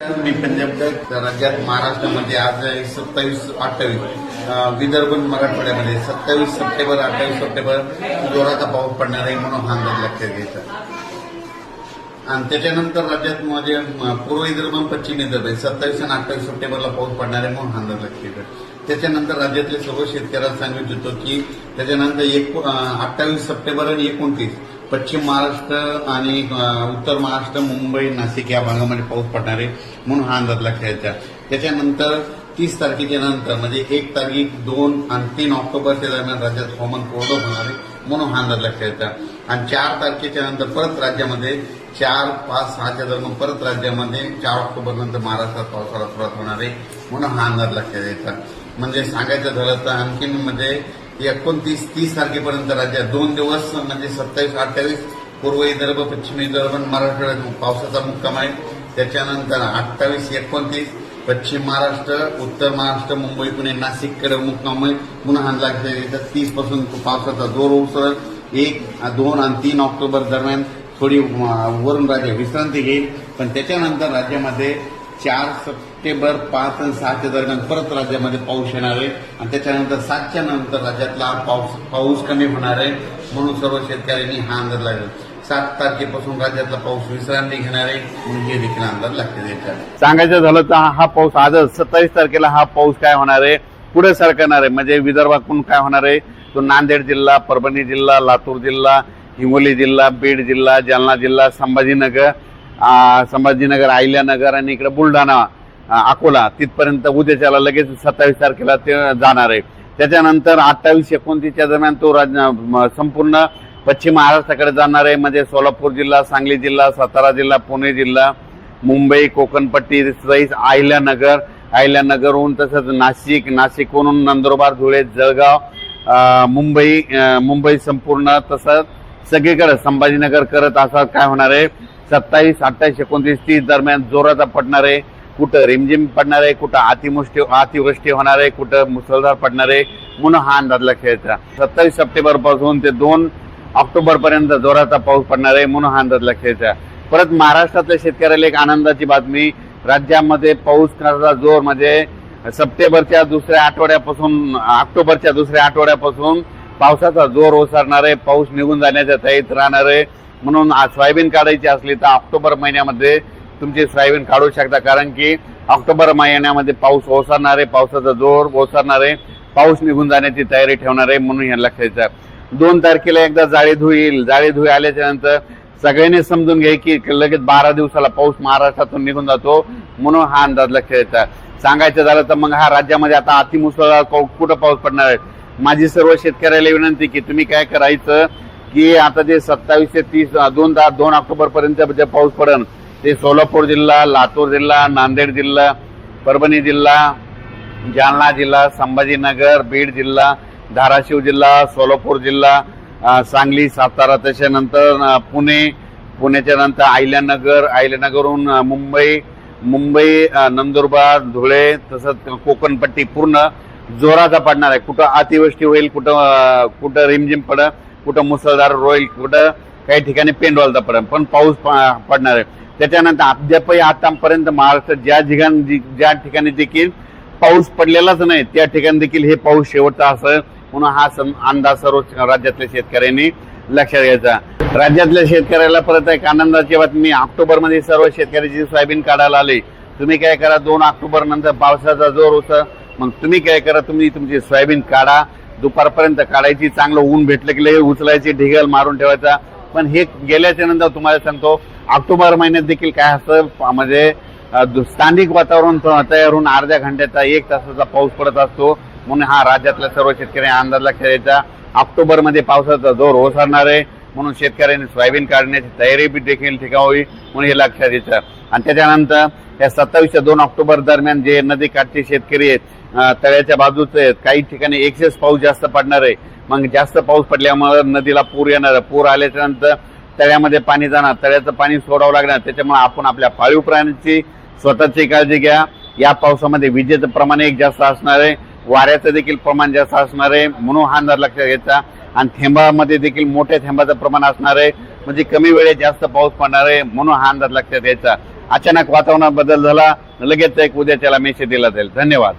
मी पंजाब राज्यात महाराष्ट्रामध्ये आज सत्तावीस अठ्ठावीस विदर्भ मराठवाड्यामध्ये सत्तावीस सप्टेंबर अठ्ठावीस सप्टेंबर जोराचा पाऊस पडणार आहे म्हणून हा अंदाज लक्षात घ्यायचा. आणि त्याच्यानंतर राज्यात म्हणजे पूर्व विदर्भ पश्चिम विदर्भ आहे. सत्तावीस आणि अठ्ठावीस सप्टेंबरला पाऊस पडणार आहे म्हणून हा अंदाज लक्षात घ्यायचा. त्याच्यानंतर राज्यातले सर्व शेतकऱ्यांना सांगितलं होतं की त्याच्यानंतर एक अठ्ठावीस सप्टेंबर आणि एकोणतीस पश्चिम महाराष्ट्र आणि उत्तर महाराष्ट्र मुंबई नाशिक या भागामध्ये पाऊस पडणार आहे म्हणून हा अंदाज लक्षात त्याच्यानंतर तीस तारखेच्या नंतर म्हणजे एक तारीख दोन आणि तीन ऑक्टोबरच्या दरम्यान राज्यात हवामान कोरडं होणार आहे म्हणून हा अंदाज लक्षात घ्यायचा आणि चार तारखेच्या नंतर परत राज्यामध्ये चार पाच सहाच्या दरम्यान परत राज्यामध्ये चार ऑक्टोबर नंतर महाराष्ट्रात पावसाला सुरुवात होणार आहे म्हणून हा अंदाज लक्षात घ्यायचा म्हणजे सांगायचं झालं तर आणखीन म्हणजे एकोणतीस तीस तारखेपर्यंत राज्यात दोन दिवस म्हणजे सत्तावीस अठ्ठावीस पूर्व विदर्भ पश्चिम विदर्भ महाराष्ट्रात पावसाचा मुक्काम आहे. त्याच्यानंतर अठ्ठावीस एकोणतीस पश्चिम महाराष्ट्र उत्तर महाराष्ट्र मुंबई पुणे नाशिककडे मुक्काम आहे. पुन्हा हा लक्षात तीसपासून पावसाचा जोर उसळ एक दोन आणि तीन ऑक्टोबर दरम्यान थोडी वरून राज्य विश्रांती घेईल. पण त्याच्यानंतर राज्यामध्ये चार सप्टेंबर पाच आणि सहाच्या दरम्यान परत राज्यामध्ये पाऊस येणार आहे. आणि त्याच्यानंतर सातच्या नंतर राज्यातला पाऊस पाऊस कमी होणार आहे. म्हणून सर्व शेतकऱ्यांनी हा अंदाज लागेल सात तारखेपासून राज्यातला पाऊस विश्रांती घेणार आहे. म्हणून हे देखील अंदाज लागते सांगायचं झालं तर हा पाऊस आजच सत्तावीस तारखेला हा पाऊस काय होणार आहे? पुढे सरकणार आहे. म्हणजे विदर्भातून काय होणार आहे? तो नांदेड जिल्हा परभणी जिल्हा लातूर जिल्हा हिंगोली जिल्हा बीड जिल्हा जालना जिल्हा संभाजीनगर संभाजीनगर अहिल्यानगर आणि इकडे बुलढाणा अकोला तिथपर्यंत उद्याच्याला लगेच सत्तावीस तारखेला ते जाणार आहे. त्याच्यानंतर अठ्ठावीस एकोणतीसच्या दरम्यान तो राज संपूर्ण पश्चिम महाराष्ट्राकडे जाणार आहे. म्हणजे सोलापूर जिल्हा सांगली जिल्हा सातारा जिल्हा पुणे जिल्हा मुंबई कोकणपट्टी सहित अहिल्यानगर. अहिल्यानगरहून तसंच नाशिक नाशिकहून नंदुरबार धुळे जळगाव मुंबई मुंबई संपूर्ण तसंच सगळीकडे संभाजीनगर करत असा काय होणार आहे. सत्तावीस अठ्ठावीस एकोणतीस तीस दरम्यान जोराचा पडणार आहे. कुठं रिमझिम पडणार आहे कुठं अतिवृष्टी अतिवृष्टी होणार आहे कुठं मुसळधार पडणार आहे म्हणून हा अंदाज लक्षात सत्तावीस सप्टेंबरपासून ते दोन ऑक्टोबर पर्यंत जोराचा पाऊस पडणार आहे म्हणून हा अंदाज लक्षात परत महाराष्ट्रातल्या शेतकऱ्याला एक आनंदाची बातमी. राज्यामध्ये पाऊस करण्याचा जोर म्हणजे सप्टेंबरच्या दुसऱ्या आठवड्यापासून ऑक्टोबरच्या दुसऱ्या आठवड्यापासून पावसाचा जोर ओसरणार आहे पाऊस निघून जाण्याच्या तयारीत राहणार आहे. म्हणून आज सोयाबीन काढायची असली तर ऑक्टोबर महिन्यामध्ये तुमची सोयाबीन काढू शकता. कारण की ऑक्टोबर महिन्यामध्ये पाऊस ओसरणारे आहे पावसाचा जोर ओसरणार आहे पाऊस निघून जाण्याची तयारी ठेवणार आहे म्हणून हे लक्षायचं दोन तारखेला एकदा जाळी धुईल जाळी धुई आल्याच्यानंतर सगळ्यांनी समजून घ्या की लगेच बारा दिवसाला पाऊस महाराष्ट्रातून निघून जातो म्हणून हा अंदाज लक्षात सांगायचं झालं तर मग हा राज्यामध्ये आता अतिमुसळधार पाऊस कुठं पाऊस पडणार आहे? माझी सर्व शेतकऱ्याला विनंती की तुम्ही काय करायचं? की आता जे सत्तावीस ते तीस दोन दा- दोन ऑक्टोबर पर्यंत जे पाऊस पडेल ते सोलापूर जिल्हा लातूर जिल्हा नांदेड जिल्हा परभणी जिल्हा जालना जिल्हा संभाजीनगर बीड जिल्हा धाराशिव जिल्हा सोलापूर जिल्हा सांगली सातारा त्याच्यानंतर पुणे पुण्याच्या नंतर अहिल्यानगर अहिल्यानगरहून मुंबई मुंबई नंदुरबार धुळे तसंच कोकणपट्टी पूर्ण जोराचा पडणार आहे. कुठं अतिवृष्टी होईल कुठं कुठं रिमझिम पड कुठं मुसळधार रोईल कुठं काही ठिकाणी पेंडवालता पर्यंत पण पाऊस प- पडणार आहे. त्याच्यानंतर अद्यापही आतापर्यंत महाराष्ट्रात ज्या ठिकाणी ज्या ठिकाणी देखील पाऊस पडलेलाच नाही त्या ठिकाणी देखील हे पाऊस शेवटचा असं म्हणून हा सं- अंदाज सर्व राज्यातल्या शेतकऱ्यांनी लक्षात घ्यायचा. राज्यातल्या शेतकऱ्याला परत एक आनंदाची बातमी ऑक्टोबरमध्ये सर्व शेतकऱ्याची सोयाबीन काढायला आले. तुम्ही काय करा दोन ऑक्टोबर नंतर पावसाचा जोर होता. मग तुम्ही काय करा तुम्ही तुमची सोयाबीन काढा. दुपारपर्यंत काढायची चांगलं ऊन भेटलं की लगेच उचलायची ढिगल मारून ठेवायचा. पण हे गेल्याच्यानंतर तुम्हाला सांगतो ऑक्टोबर महिन्यात देखील काय असतं म्हणजे दु- स्थानिक वातावरण तयार होऊन अर्ध्या घंट्याचा एक तासाचा पाऊस पडत असतो. म्हणून हा राज्यातल्या सर्व शेतकरी अंदाज लक्षात द्यायचा ऑक्टोबरमध्ये पावसाचा जोर ओसरणार आहे. म्हणून शेतकऱ्यांनी सोयाबीन काढण्याची तयारी बी देखील ठिकावी म्हणून हे लक्षात द्यायचं आणि त्याच्यानंतर या सत्तावीस ते दोन ऑक्टोबर दरम्यान जे नदीकाठचे शेतकरी आहेत तळ्याच्या बाजूचे आहेत काही ठिकाणी एक्सेस पाऊस जास्त पडणार आहे. मग जास्त पाऊस पडल्यामुळे नदीला पूर येणार पूर आल्याच्यानंतर तळ्यामध्ये पाणी जाणार. तळ्याचं पाणी सोडावं लागणार. त्याच्यामुळे आपण आपल्या पाळीव प्राण्यांची स्वतःची काळजी घ्या. या पावसामध्ये विजेचं प्रमाण एक जास्त असणार आहे. वाऱ्याचं देखील प्रमाण जास्त असणार आहे. म्हणून हा अंदाज लक्षात घ्यायचा. आणि थेंबामध्ये देखील मोठ्या थेंबाचं प्रमाण असणार आहे. म्हणजे कमी वेळेत जास्त पाऊस पडणार आहे. म्हणून हा अंदाज लक्षात घ्यायचा. अचानक वातावरणात बदल झाला लगेच एक उद्या त्याला मेसेज दिला जाईल. धन्यवाद.